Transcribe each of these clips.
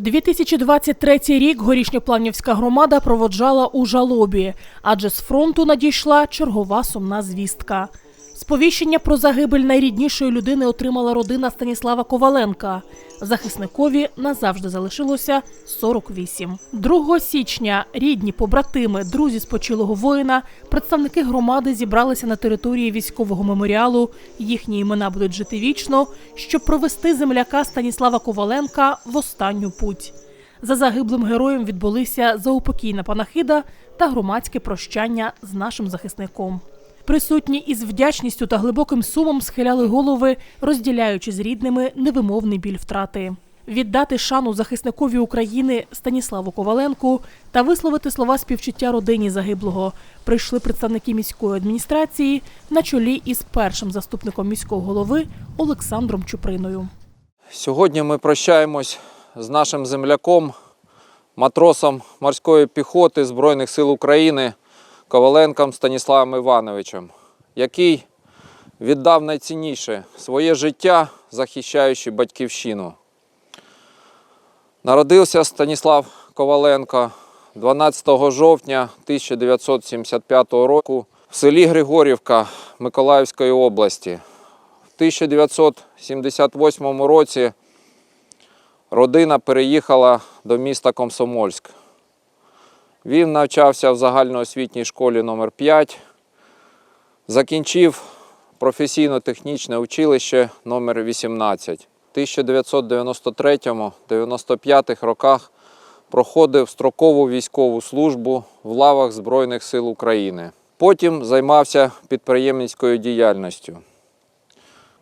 2023 рік горішньоплавнівська громада проводжала у жалобі, адже з фронту надійшла чергова сумна звістка. Сповіщення про загибель найріднішої людини отримала родина Станіслава Коваленка. Захисникові назавжди залишилося 48. 2 січня рідні, побратими, друзі спочилого воїна, представники громади зібралися на території військового меморіалу. Їхні імена будуть жити вічно, щоб провести земляка Станіслава Коваленка в останню путь. За загиблим героєм відбулися заупокійна панахида та громадське прощання з нашим захисником. Присутні із вдячністю та глибоким сумом схиляли голови, розділяючи з рідними невимовний біль втрати. Віддати шану захисникові України Станіславу Коваленку та висловити слова співчуття родині загиблого прийшли представники міської адміністрації на чолі із першим заступником міського голови Олександром Чуприною. Сьогодні ми прощаємось з нашим земляком, матросом морської піхоти Збройних сил України Коваленком Станіславом Івановичем, який віддав найцінніше своє життя, захищаючи батьківщину. Народився Станіслав Коваленко 12 жовтня 1975 року в селі Григорівка Миколаївської області. В 1978 році родина переїхала до міста Комсомольськ. Він навчався в загальноосвітній школі номер 5 закінчив професійно-технічне училище номер 18 В 1993-95 роках проходив строкову військову службу в лавах Збройних сил України. Потім займався підприємницькою діяльністю.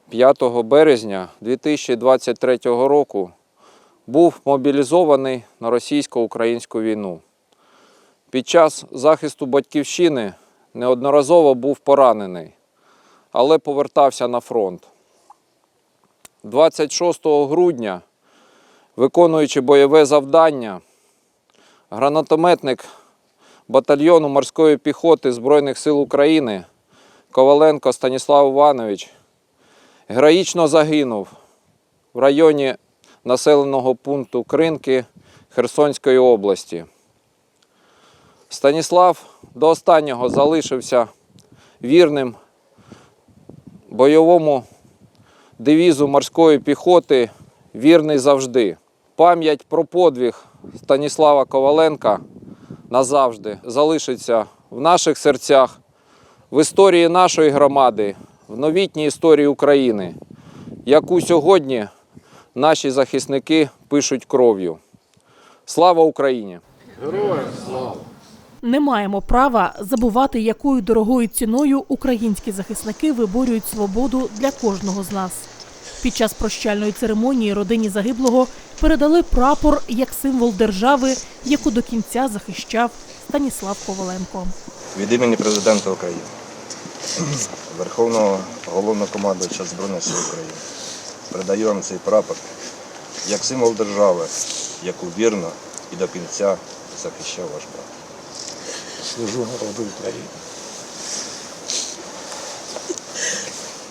5 березня 2023 року був мобілізований на російсько-українську війну. Під час захисту батьківщини неодноразово був поранений, але повертався на фронт. 26 грудня, виконуючи бойове завдання, гранатометник батальйону морської піхоти Збройних сил України Коваленко Станіслав Іванович героїчно загинув в районі населеного пункту Кринки Херсонської області. Станіслав до останнього залишився вірним бойовому девізу морської піхоти вірний завжди. Пам'ять про подвиг Станіслава Коваленка назавжди залишиться в наших серцях, в історії нашої громади, в новітній історії України, яку сьогодні наші захисники пишуть кров'ю. Слава Україні! Не маємо права забувати, якою дорогою ціною українські захисники виборюють свободу для кожного з нас. Під час прощальної церемонії родині загиблого передали прапор як символ держави, яку до кінця захищав Станіслав Коваленко. Від імені президента України, Верховного головнокомандувача Збройних сил України, передаю вам цей прапор як символ держави, яку вірно і до кінця захищав ваш брат. Служу народу України.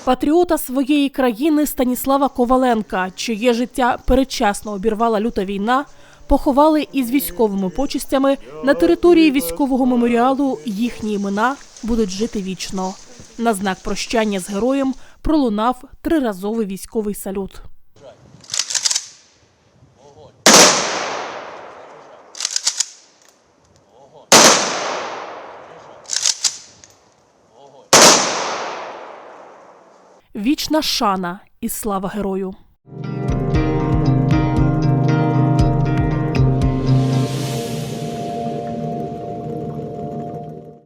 Патріота своєї країни Станіслава Коваленка, чиє життя передчасно обірвала люта війна, поховали із військовими почестями на території військового меморіалу. Їхні імена будуть жити вічно. На знак прощання з героєм пролунав триразовий військовий салют. Вічна шана і слава герою.